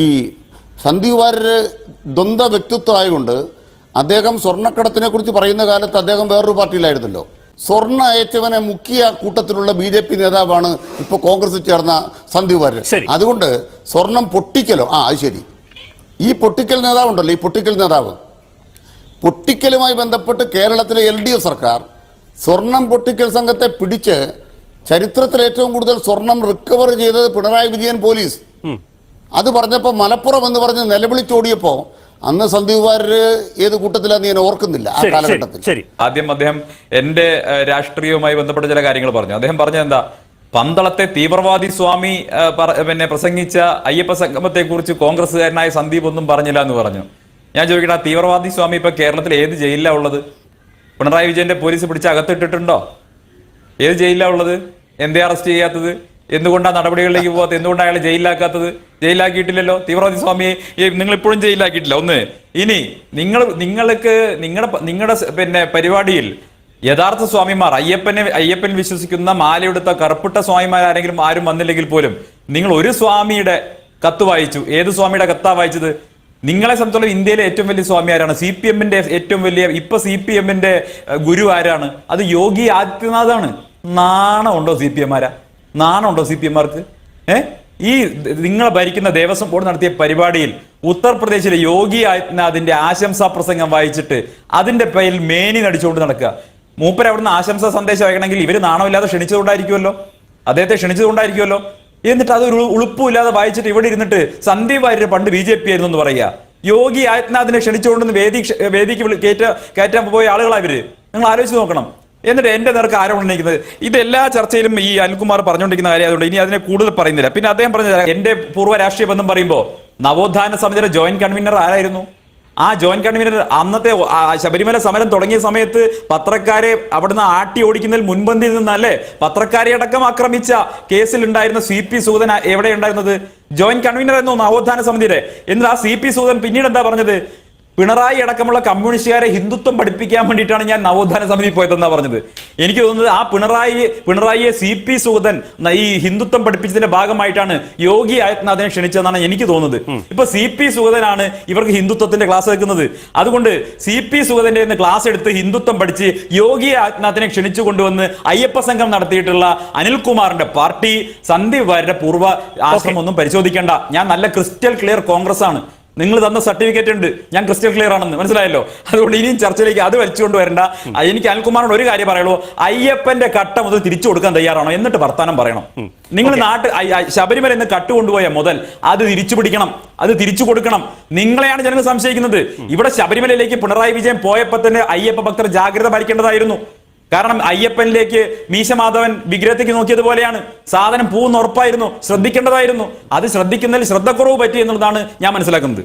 ഈ സന്ദീപ് വാര്യര് ദ്വന്ദ്വ വ്യക്തിത്വമായതുകൊണ്ട് അദ്ദേഹം സ്വർണക്കടത്തിനെ കുറിച്ച് പറയുന്ന കാലത്ത് അദ്ദേഹം വേറൊരു പാർട്ടിയിലായിരുന്നല്ലോ. സ്വർണ അയച്ചവനെ മുക്കിയ കൂട്ടത്തിലുള്ള ബി ജെ പി നേതാവാണ് ഇപ്പൊ കോൺഗ്രസ് ചേർന്ന സന്ദീപ് വാര്യർ അതുകൊണ്ട് സ്വർണം പൊട്ടിക്കലോ ആ അത് ശരി. ഈ പൊട്ടിക്കൽ നേതാവുണ്ടല്ലോ ഈ പൊട്ടിക്കൽ നേതാവ്. പൊട്ടിക്കലുമായി ബന്ധപ്പെട്ട് കേരളത്തിലെ എൽ ഡി എഫ് സർക്കാർ സ്വർണം പൊട്ടിക്കൽ സംഘത്തെ പിടിച്ച് ചരിത്രത്തിൽ ഏറ്റവും കൂടുതൽ സ്വർണം റിക്കവർ ചെയ്തത് പിണറായി വിജയൻ പോലീസ്. അത് പറഞ്ഞപ്പോൾ മലപ്പുറം എന്ന് പറഞ്ഞ് നിലവിളിച്ചോടിയപ്പോൾ അന്ന് സന്ദീപ് വാര്യർ ഏത് കൂട്ടത്തിലാന്ന് ഞാൻ ഓർക്കുന്നില്ല ആ കാലഘട്ടത്തിൽ. ആദ്യം അദ്ദേഹം എന്റെ രാഷ്ട്രീയവുമായി ബന്ധപ്പെട്ട ചില കാര്യങ്ങൾ പറഞ്ഞു. അദ്ദേഹം പറഞ്ഞ എന്താ? പന്തളത്തെ തീവ്രവാദി സ്വാമി പിന്നെ പ്രസംഗിച്ച അയ്യപ്പ സംഗമത്തെ കുറിച്ച് കോൺഗ്രസ്സുകാരനായ സന്ദീപ് ഒന്നും പറഞ്ഞില്ല എന്ന് പറഞ്ഞു. ഞാൻ ചോദിക്കട്ടെ ആ തീവ്രവാദി സ്വാമി ഇപ്പൊ കേരളത്തിൽ ഏത് ജയിലിലാണ് ഉള്ളത്? പിണറായി വിജയന്റെ പോലീസ് പിടിച്ച് അകത്തിട്ടിട്ടുണ്ടോ? ഏത് ജയിലിലാ ഉള്ളത്? എന്തേ അറസ്റ്റ് ചെയ്യാത്തത്? എന്തുകൊണ്ടാണ് നടപടികളിലേക്ക് പോകാത്തത് എന്തുകൊണ്ടാണ് അയാൾ ജയിലിലാക്കാത്തത്? ജയിലാക്കിയിട്ടില്ലല്ലോ തീവ്രവാദി സ്വാമിയെ നിങ്ങൾ ഇപ്പോഴും ജയിലാക്കിയിട്ടില്ല ഒന്ന് ഇനി നിങ്ങൾ നിങ്ങൾക്ക് നിങ്ങളുടെ നിങ്ങളുടെ പിന്നെ പരിപാടിയിൽ യഥാർത്ഥ സ്വാമിമാർ അയ്യപ്പനെ അയ്യപ്പൻ വിശ്വസിക്കുന്ന മാലയെടുത്ത കറുപ്പിട്ട സ്വാമിമാർ ആരെങ്കിലും ആരും വന്നില്ലെങ്കിൽ പോലും നിങ്ങൾ ഒരു സ്വാമിയുടെ കത്ത് വായിച്ചു. ഏത് സ്വാമിയുടെ കത്താ വായിച്ചത്? നിങ്ങളെ സംബന്ധിച്ചോളം ഇന്ത്യയിലെ ഏറ്റവും വലിയ സ്വാമി ആരാണ്? സി പി എമ്മിന്റെ ഏറ്റവും വലിയ ഇപ്പൊ സി പി എമ്മിന്റെ ഗുരു ആരാണ്? അത് യോഗി ആദിത്യനാഥാണ്. നാണമുണ്ടോ സി പി എമാരാ നാണമുണ്ടോ സി പി എംമാർക്ക് ഏ? ഈ നിങ്ങൾ ഭരിക്കുന്ന ദേവസ്വം ബോർഡ് നടത്തിയ പരിപാടിയിൽ ഉത്തർപ്രദേശിലെ യോഗി ആദിത്യനാഥിന്റെ ആശംസാ പ്രസംഗം വായിച്ചിട്ട് അതിന്റെ പേരിൽ മേനി നടിച്ചുകൊണ്ട് നടക്കുക. മൂപ്പർ അവിടുന്ന് ആശംസാ സന്ദേശം അയക്കണമെങ്കിൽ ഇവർ നാണമില്ലാതെ ക്ഷണിച്ചതുകൊണ്ടായിരിക്കുമല്ലോ. അദ്ദേഹത്തെ ക്ഷണിച്ചതുകൊണ്ടായിരിക്കുമല്ലോ. എന്നിട്ട് അതൊരു ഉളുപ്പും ഉളുപ്പുമില്ലാതെ വായിച്ചിട്ട് ഇവിടെ ഇരുന്നിട്ട് സന്ദീപ് വാര്യർ പണ്ട് ബി ജെ പി ആയിരുന്നു എന്ന് പറയുക. യോഗി ആദിത്യനാഥിനെ ക്ഷണിച്ചുകൊണ്ടെന്ന് വേദി വേദിക്ക് കയറ്റ കയറ്റാൻ പോയ ആളുകളാ ഇവർ. നിങ്ങൾ ആലോചിച്ച് നോക്കണം. എന്നിട്ട് എന്റെ നേർക്ക് ആരോ ഉന്നയിക്കുന്നത് ഇത് എല്ലാ ചർച്ചയിലും ഈ അനിൽകുമാർ പറഞ്ഞുകൊണ്ടിരിക്കുന്ന കാര്യം അതുകൊണ്ട് ഇനി അതിനെ കൂടുതൽ പറയുന്നില്ല. പിന്നെ അദ്ദേഹം പറഞ്ഞ എന്റെ പൂർവ രാഷ്ട്രീയ ബന്ധം പറയുമ്പോൾ നവോത്ഥാന സമിതിയുടെ ജോയിന്റ് കൺവീനർ ആരായിരുന്നു? ആ ജോയിന്റ് കൺവീനർ അന്നത്തെ ശബരിമല സമരം തുടങ്ങിയ സമയത്ത് പത്രക്കാരെ അവിടുന്ന് ആട്ടി ഓടിക്കുന്നതിൽ മുൻപന്തിയിൽ നിന്നല്ലേ പത്രക്കാരെ അടക്കം ആക്രമിച്ച കേസിൽ ഉണ്ടായിരുന്ന സി പി സൂദൻ എവിടെ ഉണ്ടായിരുന്നത്? ജോയിന്റ് കൺവീനർ എന്നോ നവോത്ഥാന സമിതിയുടെ? എന്നിട്ട് ആ സി പി സൂദൻ പിന്നീട് എന്താ പറഞ്ഞത്? പിണറായി അടക്കമുള്ള കമ്മ്യൂണിസ്റ്റുകാരെ ഹിന്ദുത്വം പഠിപ്പിക്കാൻ വേണ്ടിയിട്ടാണ് ഞാൻ നവോത്ഥാന സമിതി പോയതെന്നാണ് പറഞ്ഞത്. എനിക്ക് തോന്നുന്നത് ആ പിണറായി പിണറായിയെ സി പി സുഗതൻ ഈ ഹിന്ദുത്വം പഠിപ്പിച്ചതിന്റെ ഭാഗമായിട്ടാണ് യോഗി ആദിത്യനാഥിനെ ക്ഷണിച്ചതെന്നാണ് എനിക്ക് തോന്നുന്നത്. ഇപ്പൊ സി പി സുഗതനാണ് ഇവർക്ക് ഹിന്ദുത്വത്തിന്റെ ക്ലാസ് എടുക്കുന്നത്. അതുകൊണ്ട് സി പി സുഗതന്റെ ക്ലാസ് എടുത്ത് ഹിന്ദുത്വം പഠിച്ച് യോഗി ആദിത്യനാഥിനെ ക്ഷണിച്ചു കൊണ്ടുവന്ന് അയ്യപ്പ സംഘം നടത്തിയിട്ടുള്ള അനിൽകുമാറിന്റെ പാർട്ടി സന്ദീപ് വാര്യരുടെ പൂർവ ആശ്രമം ഒന്നും പരിശോധിക്കേണ്ട. ഞാൻ നല്ല ക്രിസ്റ്റൽ ക്ലിയർ കോൺഗ്രസ് ആണ് നിങ്ങൾ തന്ന സർട്ടിഫിക്കറ്റ് ഉണ്ട്. ഞാൻ ക്രിസ്റ്റൽ ക്ലിയർ ആണെന്ന്. മനസ്സിലായല്ലോ? അതുകൊണ്ട് ഇനിയും ചർച്ചയിലേക്ക് അത് വലിച്ചുകൊണ്ട് വരണ്ട. എനിക്ക് അനിൽകുമാറിനോട് ഒരു കാര്യം പറയുള്ളൂ. അയ്യപ്പന്റെ കട്ട മുതൽ തിരിച്ചു കൊടുക്കാൻ തയ്യാറാണോ? എന്നിട്ട് വർത്താനം പറയണം. നിങ്ങൾ നാട്ട് ശബരിമല എന്ന് കട്ടുകൊണ്ടുപോയ മുതൽ അത് തിരിച്ചു പിടിക്കണം. അത് തിരിച്ചു കൊടുക്കണം. നിങ്ങളെയാണ് ജനങ്ങൾ സംശയിക്കുന്നത്. ഇവിടെ ശബരിമലയിലേക്ക് പിണറായി വിജയൻ പോയപ്പോ തന്നെ അയ്യപ്പ ഭക്തർ ജാഗ്രത പാലിക്കേണ്ടതായിരുന്നു. കാരണം അയ്യപ്പനിലേക്ക് മീശമാധവൻ വിഗ്രഹത്തേക്ക് നോക്കിയതുപോലെയാണ് സാധനം പൂന്ന് ഉറപ്പായിരുന്നു. ശ്രദ്ധിക്കേണ്ടതായിരുന്നു. അത് ശ്രദ്ധിക്കുന്നതിൽ ശ്രദ്ധക്കുറവ് പറ്റി എന്നുള്ളതാണ് ഞാൻ മനസ്സിലാക്കുന്നത്.